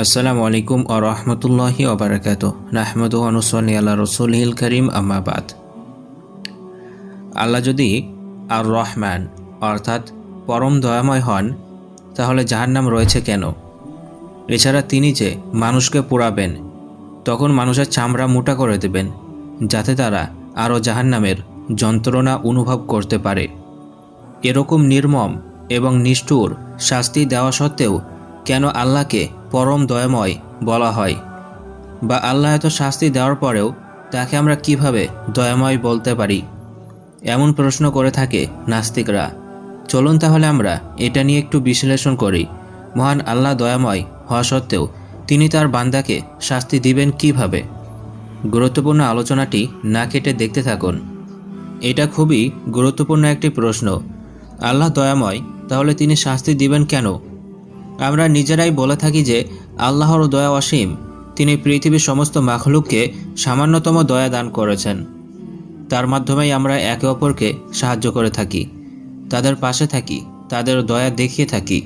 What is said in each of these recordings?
আসসালামু আলাইকুম ও রহমতুল্লাহি ওবরাকাত নাহমদ অনুসলি আল্লাহ রসুলহিল করিম আম্মাবাদ আল্লাহ যদি আর রহমান অর্থাৎ পরম দয়াময় হন, তাহলে জাহান্নাম রয়েছে কেন? এছাড়া তিনি যে মানুষকে পোড়াবেন, তখন মানুষের চামড়া মোটা করে দেবেন, যাতে তারা আরও জাহান্নামের যন্ত্রণা অনুভব করতে পারে। এরকম নির্মম এবং নিষ্ঠুর শাস্তি দেওয়া সত্ত্বেও কেন আল্লাহকে পরম দয়াময় বলা হয়। বা আল্লাহ এত শাস্তি দেওয়ার পরেও তাকে আমরা কীভাবে দয়াময় বলতে পারি? এমন প্রশ্ন করে থাকে নাস্তিকরা। চলুন তাহলে আমরা এটা নিয়ে একটু বিশ্লেষণ করি। মহান আল্লাহ দয়াময় হওয়া সত্ত্বেও তিনি তার বান্দাকে শাস্তি দিবেন কীভাবে? গুরুত্বপূর্ণ আলোচনাটি না কেটে দেখতে থাকুন। এটা খুবই গুরুত্বপূর্ণ একটি প্রশ্ন। আল্লাহ দয়াময় তাহলে তিনি শাস্তি দিবেন কেন? আমরা নিজেরাই বলে থাকি যে, আল্লাহর দয়া অসীম। তিনি পৃথিবীর সমস্ত মাখলুককে সামান্যতম দয়া দান করেছেন। তার মাধ্যমেই আমরা একে অপরকে সাহায্য করে থাকি, তাদের পাশে থাকি, তাদের দয়া দেখিয়ে থাকি।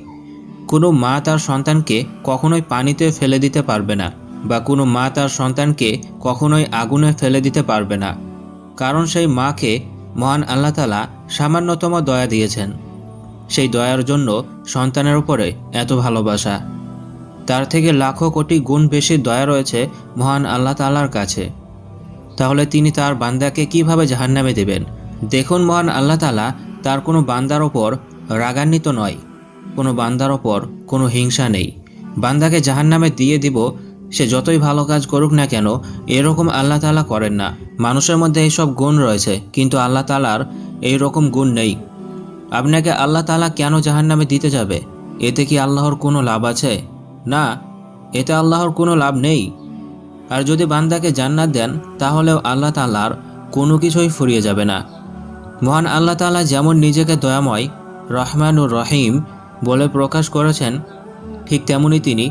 কোনো মা তার সন্তানকে কখনোই পানিতে ফেলে দিতে পারবে না বা কোনো মা তার সন্তানকে কখনোই আগুনে ফেলে দিতে পারবে না। কারণ সেই মাকে মহান আল্লাহ তালা সামান্যতম দয়া দিয়েছেন। সেই দয়ার জন্য সন্তানের উপরে এত ভালোবাসা। তার থেকে লাখো কোটি গুণ বেশি দয়া রয়েছে মহান আল্লাহ তালার কাছে। তাহলে তিনি তার বান্দাকে কীভাবে জাহান্নামে দেবেন? দেখুন মহান আল্লাহ তালা তার কোনো বান্দার ওপর রাগান্বিত নয়, কোনো বান্দার ওপর কোনো হিংসা নেই। বান্দাকে জাহান্নামে দিয়ে দিব, সে যতই ভালো কাজ করুক না কেন, এরকম আল্লাহ তালা করেন না। মানুষের মধ্যে এইসব গুণ রয়েছে, কিন্তু আল্লাহ তালার এই রকম গুণ নেই। আপনাকে আল্লাহ তালা কেন জাহান্নামে দিতে যাবে? এতে কি আল্লাহর কোনো লাভ আছে? না, এতে আল্লাহর কোনো লাভ নেই। আর যদি বান্দাকে জান্নাত দেন, তাহলেও আল্লাহ তালার কোনো কিছুই ফুরিয়ে যাবে না। মহান আল্লাহ তালা যেমন নিজেকে দয়াময় রহমানুর রহিম বলে প্রকাশ করেছেন, ঠিক তেমনি তিনি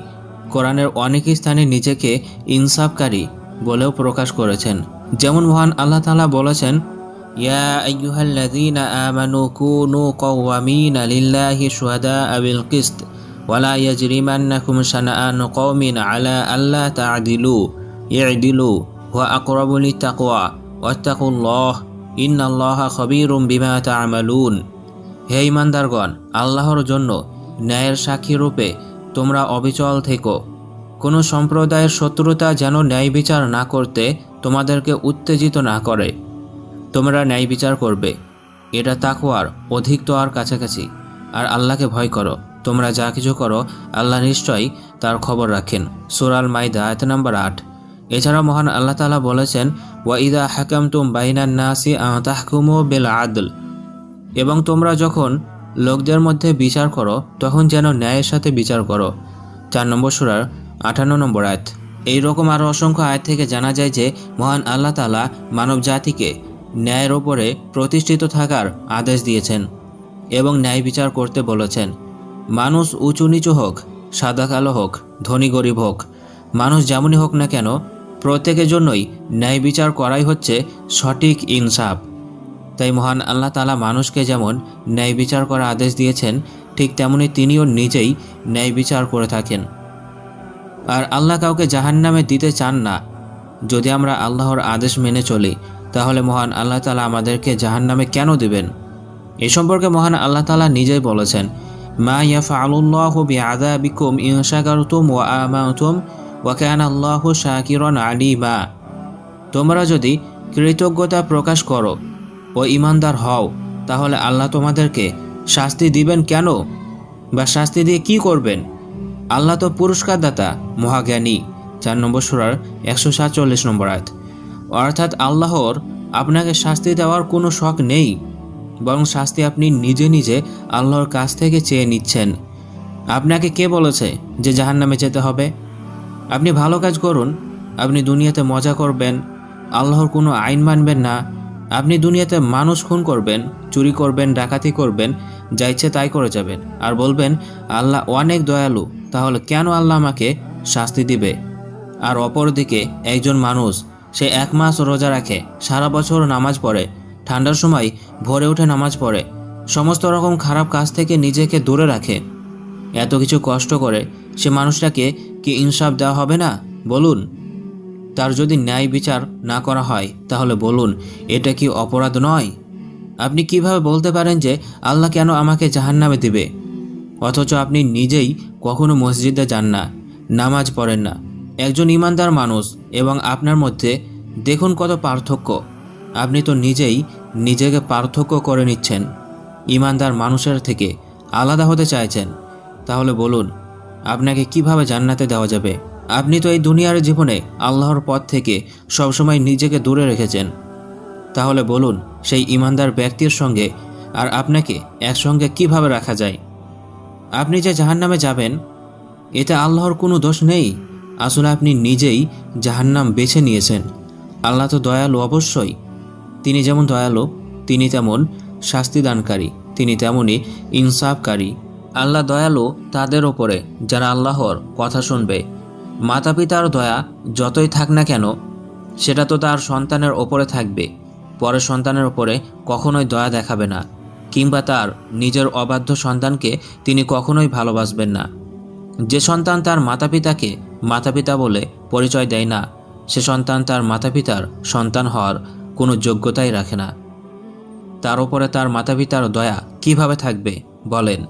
কোরআনের অনেক স্থানে নিজেকে ইনসাফকারী বলেও প্রকাশ করেছেন। যেমন মহান আল্লাহ তালা বলেছেন يا أيها الذين آمنوا كونوا قوامين لله شهداء بالقسط ولا يجرمنكم شنآن قوم على ألا تعدلوا اعدلوا هو أقرب للتقوى واتقوا الله إن الله خبير بما تعملون হে ইমানদারগণ আল্লাহর জন্য ন্যায়ের সাক্ষী রূপে তোমরা অবিচল থেকো কোনো সম্প্রদায়ের শত্রুতা যেন ন্যায় বিচার না করতে তোমাদেরকে উত্তেজিত না করে তোমরা ন্যায় বিচার করবে। এটা তাকুয়ার অধিক তো আর কাছাকাছি। আর আল্লাহকে ভয় করো। তোমরা যা কিছু করো, আল্লাহ নিশ্চয়ই তার খবর রাখেন। সুরাল মাইদা আয়ত নম্বর আট। এছাড়া মহান আল্লাহ তালা বলেছেন, ওয়া ইদা হাকাম তুম বাইনান নাসি তাহকুমো বেল আদল। এবং তোমরা যখন লোকদের মধ্যে বিচার করো, তখন যেন ন্যায়ের সাথে বিচার করো। চার নম্বর সুরার আটান্ন নম্বর আয়াত। এই রকম আরও অসংখ্য আয়াত থেকে জানা যায় যে, মহান আল্লাহ তালা মানব জাতিকে ন্যায়ের ওপরে প্রতিষ্ঠিত থাকার আদেশ দিয়েছেন এবং ন্যায় বিচার করতে বলেছেন। মানুষ উঁচু নিচু হোক, সাদা কালো হোক, ধনী গরিব হোক, মানুষ যেমনই হোক না কেন, প্রত্যেকের জন্যই ন্যায় বিচার করাই হচ্ছে সঠিক ইনসাফ। তাই মহান আল্লাহ তালা মানুষকে যেমন ন্যায় বিচার করার আদেশ দিয়েছেন, ঠিক তেমনি তিনিও নিজেই ন্যায় বিচার করে থাকেন। আর আল্লাহ কাউকে জাহান্নামে দিতে চান না। যদি আমরা আল্লাহর আদেশ মেনে চলি তাহলে মহান আল্লাহ তালা আমাদেরকে জাহান নামে কেন দিবেন? এ সম্পর্কে মহান আল্লাহ তালা নিজেই বলেছেন, মা ইয়াফা আলুল্লাহ বি আদা বিকুম ইনসাকারতুম ওয়া আমাতুম ওয়া কান আল্লাহ শাকিরন আলিমা। তোমরা যদি কৃতজ্ঞতা প্রকাশ করো ও ইমানদার হও, তাহলে আল্লাহ তোমাদেরকে শাস্তি দিবেন কেন? বা শাস্তি দিয়ে কি করবেন? আল্লাহ তো পুরস্কারদাতা, মহাজ্ঞানী। চার নম্বর সুরার একশো সাতচল্লিশ নম্বর আয়াত। অর্থাৎ আল্লাহর, আপনাকে শাস্তি দেওয়ার কোনো শখ নেই। বরং শাস্তি আপনি নিজে নিজে আল্লাহর কাছ থেকে চেয়ে নিচ্ছেন। আপনাকে কে বলেছে যে জাহান নামে যেতে হবে? আপনি ভালো কাজ করুন, আপনি দুনিয়াতে মজা করবেন, আল্লাহর কোনো আইন মানবেন না, আপনি দুনিয়াতে মানুষ খুন করবেন, চুরি করবেন, ডাকাতি করবেন, যা ইচ্ছে তাই করে যাবেন। আর বলবেন, আল্লাহ অনেক দয়ালু, তাহলে কেন আল্লাহ আমাকে শাস্তি দিবে? আর অপরদিকে একজন মানুষ সে এক মাস রোজা রাখে, সারা বছর নামাজ পড়ে, ঠান্ডার সময় ভোরে উঠে নামাজ পড়ে, সমস্ত রকম খারাপ কাজ থেকে নিজেকে দূরে রাখে। এত কিছু কষ্ট করে সে মানুষটাকে কি ইনসাফ দেওয়া হবে না? বলুন। তার যদি ন্যায় বিচার না করা হয়, তাহলে বলুন, এটা কি অপরাধ নয়? আপনি কীভাবে বলতে পারেন যে আল্লাহ কেন আমাকে জাহান্নামে দিবে? অথচ আপনি নিজেই কখনো মসজিদে যান না, নামাজ পড়েন না। একজন ইমানদার মানুষ এবং আপনার মধ্যে দেখুন কত পার্থক্য। আপনি তো নিজেই নিজেকে পার্থক্য করে নিচ্ছেন। ইমানদার মানুষের থেকে আলাদা হতে চাইছেন। তাহলে বলুন, আপনাকে কীভাবে জান্নাতে দেওয়া যাবে? আপনি তো এই দুনিয়ার জীবনে আল্লাহর পথ থেকে সবসময় নিজেকে দূরে রেখেছেন। তাহলে বলুন, সেই ইমানদার ব্যক্তির সঙ্গে আর আপনাকে একসঙ্গে কীভাবে রাখা যায়? আপনি যে জাহান্নামে যাবেন, এতে আল্লাহর কোনো দোষ নেই? আসলে আপনি নিজেই জাহান্নাম বেছে নিয়েছেন। আল্লাহ তো দয়ালু অবশ্যই। তিনি যেমন দয়ালু, তিনি তেমন শাস্তিদানকারী, তিনি তেমনই ইনসাফকারী। আল্লাহ দয়ালু তাদের ওপরে যারা আল্লাহর কথা শুনবে। মাতা পিতার দয়া যতই থাক না কেন, সেটা তো তার সন্তানের ওপরে থাকবে। পরের সন্তানের ওপরে কখনোই দয়া দেখাবে না, কিংবা তার নিজের অবাধ্য সন্তানকে তিনি কখনোই ভালোবাসবেন না। যে সন্তান তার মাতা পিতাকে মাতা পিতা বলে পরিচয় দেয় না। সে সন্তান তার মাতা পিতার সন্তান হওয়ার কোনো যোগ্যতাই রাখে না। তার ওপরে তার মাতা পিতার দয়া কীভাবে থাকবে? বলেন।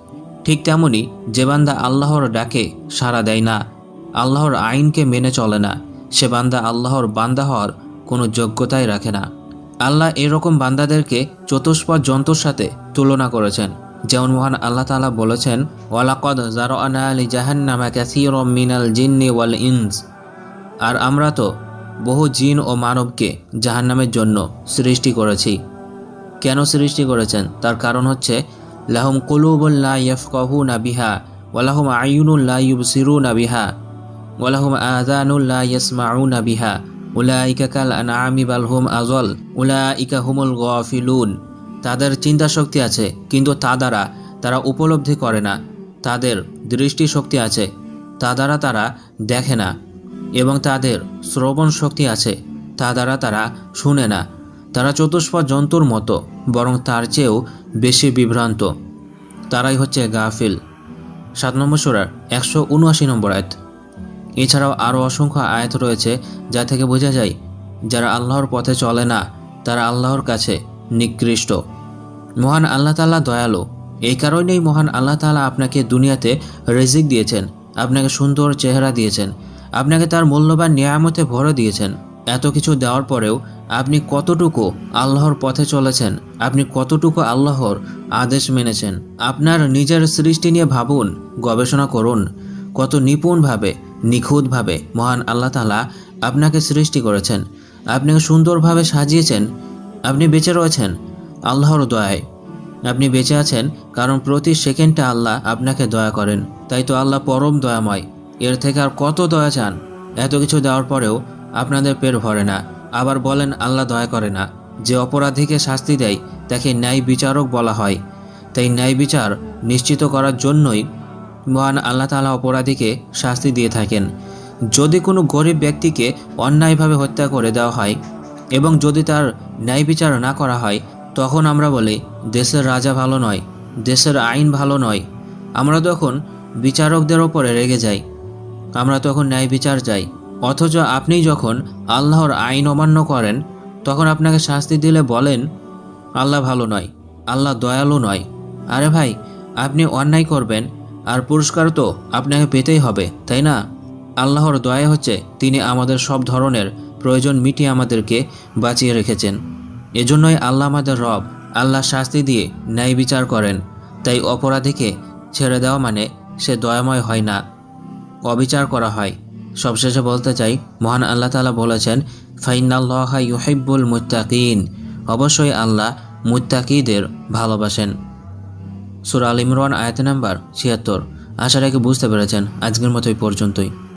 ঠিক তেমনি যে বান্দা আল্লাহর ডাকে সাড়া দেয় না, আল্লাহর আইনকে মেনে চলে না, সে বান্দা আল্লাহর বান্দা হওয়ার কোনো যোগ্যতাই রাখে না। আল্লাহ এরকম বান্দাদেরকে চতুষ্পদ জন্তুর সাথে তুলনা করেছেন। যেমন মহান আল্লাহ তাআলা বলেছেন, ওয়ালাকদ জারআনা আলি জাহান্নামা কাসীরাম মিনাল জিন্নি ওয়াল ইনস। আর আমরা তো বহু জিন ও মানবকে জাহান্নামের জন্য সৃষ্টি করেছি। কেন সৃষ্টি করেছেন? তার কারণ হচ্ছে, লাহুম কুলুবুল্লা ইয়াফকাহুনা বিহা ওয়ালাহুম আয়ুনুল্লা ইউবসিরুনা বিহা ওয়ালাহুম আযানুল্লা ইয়াসমাউনা বিহা। উলাইকা কাল আনআমি বাল হুম আযল, উলাইকা হুমুল গাফিলুন। তাদের চিন্তা শক্তি আছে, কিন্তু তা দ্বারা তারা উপলব্ধি করে না। তাদের দৃষ্টি শক্তি আছে, তা দ্বারা তারা দেখে না, এবং তাদের শ্রবণ শক্তি আছে, তা দ্বারা তারা শুনে না। তারা চতুষ্পদ জন্তুর মতো, বরং তার চেয়েও বেশি বিভ্রান্ত। তারাই হচ্ছে গাফিল। সাত নম্বর সুরার একশো উনআশি নম্বর আয়াত। এছাড়াও আরও অসংখ্য আয়াত রয়েছে, যা থেকে বোঝা যায়, যারা আল্লাহর পথে চলে না, তারা আল্লাহর কাছে নিকৃষ্ট। মহান আল্লাহ তাআলা দয়ালু। এই কারণেই মহান আল্লাহ তাআলা আপনাকে দুনিয়াতে রেজিক দিয়েছেন, আপনাকে সুন্দর চেহারা দিয়েছেন, আপনাকে তার মূল্যবান নিয়ামতে ভরে দিয়েছেন। এত কিছু দেওয়ার পরেও আপনি কতটুকু আল্লাহর পথে চলেছেন, আপনি কতটুকু আল্লাহর আদেশ মেনেছেন, আপনার নিজের সৃষ্টি নিয়ে ভাবুন, গবেষণা করুন। কত নিপুণভাবে, নিখুঁতভাবে মহান আল্লাহ তাআলা আপনাকে সৃষ্টি করেছেন। আপনাকে সুন্দরভাবে সাজিয়েছেন, আপনি বেঁচে রয়েছেন আল্লাহর দয়ায়। আপনি বেঁচে আছেন, কারণ প্রতি সেকেন্ডে আল্লাহ আপনাকে দয়া করেন। তাই তো আল্লাহ পরম দয়াময়। এর থেকে আর কত দয়া চান? এত কিছু দেওয়ার পরেও আপনাদের পেট ভরে না। আবার বলেন, আল্লাহ দয়া করে না। যে অপরাধীকে শাস্তি দেয়, তাকে ন্যায় বিচারক বলা হয়। তাই ন্যায় বিচার নিশ্চিত করার জন্যই মহান আল্লাহ তাআলা অপরাধীকে শাস্তি দিয়ে থাকেন। যদি কোনো গরিব ব্যক্তিকে অন্যায়ভাবে হত্যা করে দেওয়া হয় এবং যদি তার ন্যায় বিচার না করা হয় তখন আমরা বলি, দেশের রাজা ভালো নয়, দেশের আইন ভালো নয়। আমরা তখন বিচারকদের ওপরে রেগে যাই। আমরা তখন ন্যায় বিচার চাই। অথচ আপনি যখন আল্লাহর আইন অমান্য করেন, তখন আপনাকে শাস্তি দিলে বলেন, আল্লাহ ভালো নয়, আল্লাহ দয়ালু নয়। আরে ভাই, আপনি অন্যায় করবেন, আর পুরস্কার তো আপনাকে পেতেই হবে, তাই না? আল্লাহর দয়া হচ্ছে, তিনি আমাদের সব ধরনের প্রয়োজন মিটিয়ে আমাদেরকে বাঁচিয়ে রেখেছেন। এজন্যই আল্লাহ আমাদের রব আল্লাহ শাস্তি দিয়ে ন্যায় বিচার করেন। তাই অপরাধীকে ছেড়ে দেওয়া মানে সে দয়াময় হয় না। অবিচার করা হয়। সবশেষে বলতে চাই, মহান আল্লাহ তালা বলেছেন ফাইনাল্লাহ ইউহিব্বুল মুত্তাকিন। অবশ্যই আল্লাহ মুত্তাকিদের ভালোবাসেন। সুরা আল ইমরান আয়াত নাম্বার ছিয়াত্তর। আশা রেখে বুঝতে পেরেছেন। আজকের মতো এই পর্যন্তই।